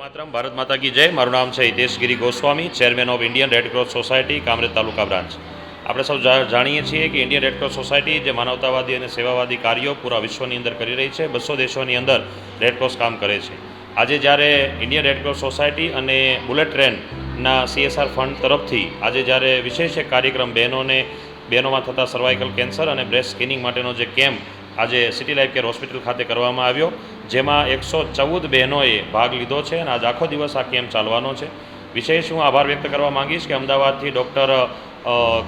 માતરમ, ભારત માતા કી જય. મારું નામ છે Hitesh Giri Goswami chairman of Indian Red Cross society Kamrej taluka branch. આપણે સૌ જાણીએ છીએ કે ઇન્ડિયન રેડક્રોસ સોસાયટી જે માનવતાવાદી અને સેવાવાદી કાર્યો પૂરા વિશ્વની અંદર કરી રહી છે, બસો દેશોની અંદર રેડક્રોસ કામ કરે છે. આજે જ્યારે ઇન્ડિયન રેડક્રોસ સોસાયટી અને બુલેટ ટ્રેનના સીએસઆર ફંડ તરફથી આજે જ્યારે વિશેષ કાર્યક્રમ બહેનોને, બહેનોમાં થતા સર્વાઇકલ કેન્સર અને બ્રેસ્ટ સ્કિનિંગ માટેનો જે કેમ્પ આજે સિટી લાઈફ કેર હોસ્પિટલ ખાતે કરવામાં આવ્યો, જેમાં એકસો ચૌદ બહેનોએ ભાગ લીધો છે અને આજ આખો દિવસ આ કેમ્પ ચાલવાનો છે. વિશેષ હું આભાર વ્યક્ત કરવા માંગીશ કે અમદાવાદથી ડૉક્ટર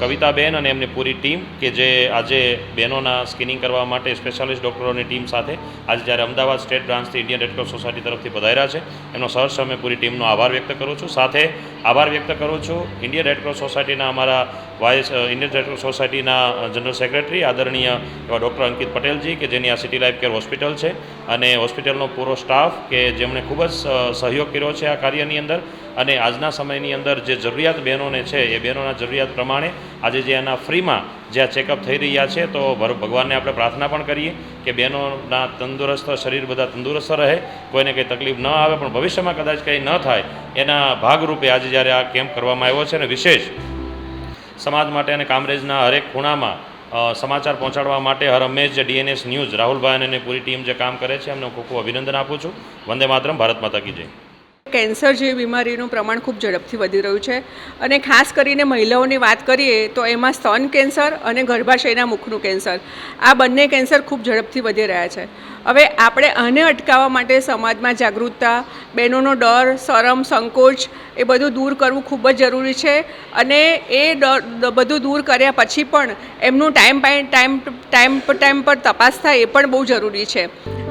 કવિતાબેન અને એમની પૂરી ટીમ કે જે આજે બહેનોના સ્કિનિંગ કરવા માટે સ્પેશિયાલિસ્ટ ડૉક્ટરોની ટીમ સાથે આજે જ્યારે અમદાવાદ સ્ટેટ બ્રાન્ચથી ઇન્ડિયન રેડક્રોસ સોસાયટી તરફથી પધાર્યા છે. એમનો સહર્ષ અમે પૂરી ટીમનો આભાર વ્યક્ત કરું છું. સાથે આભાર વ્યક્ત કરું છું. ઇન્ડિયન રેડક્રોસ સોસાયટીના અમારા વાઇસ ઇન્ડિયન રેડક્રોસ સોસાયટીના જનરલ સેક્રેટરી આદરણીય, એવા ડૉક્ટર અંકિત પટેલજી, કે જેની આ સિટી લાઈફ કેર હોસ્પિટલ છે અને હોસ્પિટલનો પૂરો સ્ટાફ કે જેમણે ખૂબ જ સહયોગ કર્યો છે આ કાર્યની અંદર. અને આજના સમયની અંદર જે જરૂરિયાત બહેનોને છે, એ બહેનોના જરૂરિયાત પ્રમાણે આજે જે એના ફ્રીમાં જે આ ચેકઅપ થઈ રહ્યા છે, તો ભગવાનને આપણે પ્રાર્થના પણ કરીએ કે બહેનોના તંદુરસ્ત શરીર બધા તંદુરસ્ત રહે. કોઈને કંઈ તકલીફ ન આવે, પણ ભવિષ્યમાં કદાચ કંઈ ન થાય, એના ભાગરૂપે આજે જ્યારે આ કેમ્પ કરવામાં આવ્યો છે અને વિશેષ સમાજ માટે અને કામરેજના હરેક ખૂણામાં સમાચાર પહોંચાડવા માટે હર હંમેશ જે ડીએનએસ ન્યૂઝ રાહુલભાઈ અને પૂરી ટીમ જે કામ કરે છે, એમને ખૂબ ખૂબ અભિનંદન આપું છું. વંદે માતરમ, ભારત માતા કી જય. કેન્સર જેવી બીમારીનું પ્રમાણ ખૂબ ઝડપથી વધી રહ્યું છે. અને ખાસ કરીને મહિલાઓની વાત કરીએ તો એમાં સ્તન કેન્સર અને ગર્ભાશયના મુખનું કેન્સર. આ બંને કેન્સર ખૂબ ઝડપથી વધી રહ્યા છે. હવે આપણે આને અટકાવવા માટે સમાજમાં જાગૃતતા, બહેનોનો ડર, શરમ, સંકોચ એ બધું દૂર કરવું ખૂબ જ જરૂરી છે. અને એ ડર બધું દૂર કર્યા પછી પણ એમનું time by time time time પર તપાસ થાય એ પણ બહુ જરૂરી છે.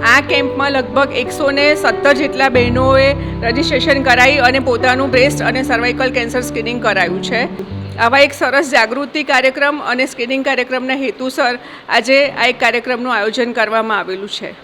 આ કેમ્પમાં લગભગ એકસો ને સત્તર જેટલા બહેનોએ રજિસ્ટ્રેશન કરાવી અને પોતાનું બ્રેસ્ટ અને સર્વાઇકલ કેન્સર સ્ક્રીનિંગ કરાયું છે. આવા એક સરસ જાગૃતિ કાર્યક્રમ અને સ્ક્રીનિંગ કાર્યક્રમના હેતુસર આજે આ એક કાર્યક્રમનું આયોજન કરવામાં આવેલું છે.